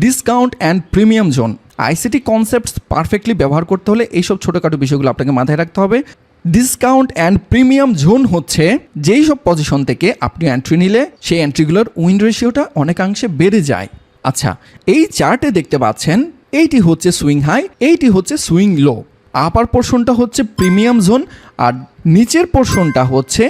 Discount and premium zone ICT concepts perfectly ব্যবহার করতে হলে এইসব ছোটোখাটো বিষয়গুলো আপনাকে মাথায় রাখতে হবে। ডিসকাউন্ট অ্যান্ড প্রিমিয়াম জোন হচ্ছে যেই সব পজিশন থেকে আপনি এন্ট্রি নিলে সেই এন্ট্রিগুলোর উইন রেশিওটা অনেকাংশে বেড়ে যায়। আচ্ছা এই চার্টে দেখতে পাচ্ছেন, এইটি হচ্ছে সুইং হাই এইটি হচ্ছে সুইং লো আপার পোর্শনটা হচ্ছে প্রিমিয়াম জোন আর নিচের পোর্শনটা হচ্ছে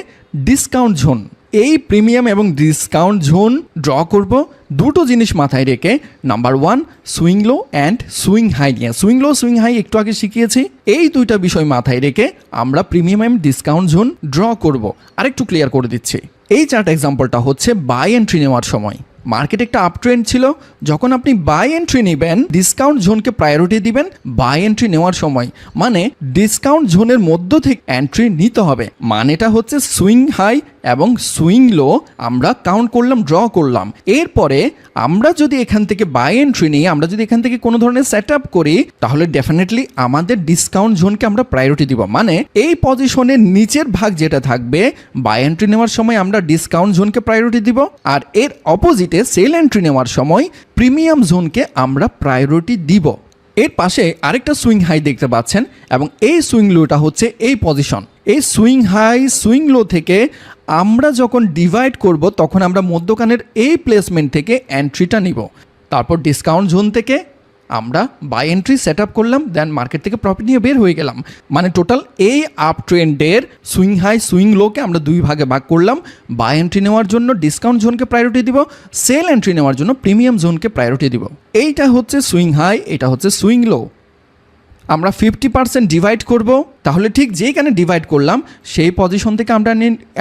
ডিসকাউন্ট জোন এই প্রিমিয়াম এবং ডিসকাউন্ট জোন ড্র করব দুটো জিনিস মাথায় রেখে। Number one, swing low and swing high নিয়ে। সুইং লো, সুইং হাই একটু আগে শিখিয়েছি। এই দুইটা বিষয় মাথায় রেখে আমরা প্রিমিয়াম এবং ডিসকাউন্ট জোন ড্র করব। আরেকটু ক্লিয়ার করে দিচ্ছি। এই চার্ট এক্সাম্পলটা হচ্ছে বাই এন্ট্রি নেওয়ার সময়। মার্কেটে একটা আপ ট্রেন্ড ছিল। যখন আপনি বাই এন্ট্রি নেবেন ডিসকাউন্ট জোনকে প্রায়োরিটি দিবেন বাই এন্ট্রি নেওয়ার সময়। মানে ডিসকাউন্ট জোনের মধ্য থেকে এন্ট্রি নিতে হবে। মানেটা হচ্ছে সুইং হাই এবং সুইং লো আমরা কাউন্ট করলাম, ড্র করলাম। এরপরে আমরা যদি এখান থেকে বাই এন্ট্রি নিই, আমরা যদি এখান থেকে কোনো ধরনের সেট আপ করি, তাহলে ডেফিনেটলি আমাদের ডিসকাউন্ট জোনকে আমরা প্রায়োরিটি দিব। মানে এই পজিশনের নিচের ভাগ যেটা থাকবে, বাই এন্ট্রি নেওয়ার সময় আমরা ডিসকাউন্ট জোনকে প্রায়োরিটি দিব। আর এর অপোজিটে সেল এন্ট্রি নেওয়ার সময় প্রিমিয়াম জোনকে আমরা প্রায়োরিটি দিব। এর পাশে আরেকটা সুইং হাই দেখতে পাচ্ছেন, এবং এই সুইং লোটা হচ্ছে এই পজিশন। এই সুইং হাই, সুইং লো থেকে আমরা যখন ডিভাইড করব, তখন আমরা মধ্যখানের এই প্লেসমেন্ট থেকে এন্ট্রিটা নিব। তারপর ডিসকাউন্ট জোন থেকে আমরা বাই এন্ট্রি সেট আপ করলাম দেন মার্কেট থেকে প্রফিট নিয়ে বের হয়ে গেলাম। মানে টোটাল এই আপ ট্রেন্ডের সুইং হাই, সুইং লোকে আমরা দুই ভাগে ভাগ করলাম। বাই এন্ট্রি নেওয়ার জন্য ডিসকাউন্ট জোনকে প্রায়োরিটি দিব সেল এন্ট্রি নেওয়ার জন্য প্রিমিয়াম জোনকে প্রায়োরিটি দিব। এইটা হচ্ছে সুইং হাই, এটা হচ্ছে সুইং লো। আমরা ফিফটি পার্সেন্ট ডিভাইড করব, তাহলে ঠিক যেইখানে ডিভাইড করলাম, সেই পজিশন থেকে আমরা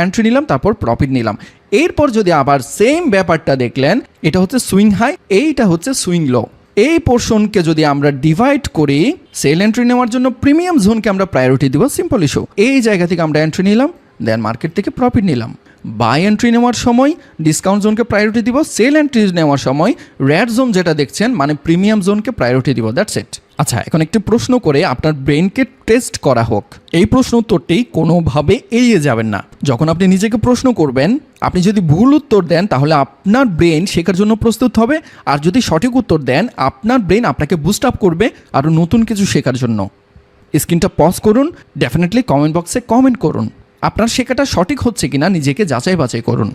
এন্ট্রি নিলাম, তারপর প্রফিট নিলাম। এরপর যদি আবার সেম ব্যাপারটা দেখলেন, এটা হচ্ছে সুইং হাই এইটা হচ্ছে সুইং লো এই পোর্শনকে যদি আমরা ডিভাইড করি সেল এন্ট্রি নেওয়ার জন্য প্রিমিয়াম জোনকে আমরা প্রায়োরিটি দিব সিম্পল ইস্যু এই জায়গা থেকে আমরা এন্ট্রি নিলাম দেন মার্কেট থেকে প্রফিট নিলাম। বাই এন্ট্রি নেওয়ার সময় ডিসকাউন্ট জোনকে প্রায়োরিটি দিব সেল এন্ট্রি নেওয়ার সময় রেড জোন যেটা দেখছেন মানে প্রিমিয়াম জোনকে প্রায়োরিটি দিব দ্যাটস ইট আচ্ছা এখন একটি প্রশ্ন করে আপনার ব্রেনকে টেস্ট করা হোক। এই প্রশ্ন উত্তরটি কোনোভাবে এড়িয়ে যাবেন না। যখন আপনি নিজেকে প্রশ্ন করবেন, আপনি যদি ভুল উত্তর দেন, তাহলে আপনার ব্রেন শেখার জন্য প্রস্তুত হবে, আর যদি সঠিক উত্তর দেন, আপনার ব্রেন আপনাকে বুস্ট আপ করবে আরও নতুন কিছু শেখার জন্য। স্ক্রিনটা পজ করুন ডেফিনেটলি কমেন্ট বক্সে কমেন্ট করুন। আপনার শেখাটা সঠিক হচ্ছে কিনা নিজেকে যাচাই বাছাই করুন।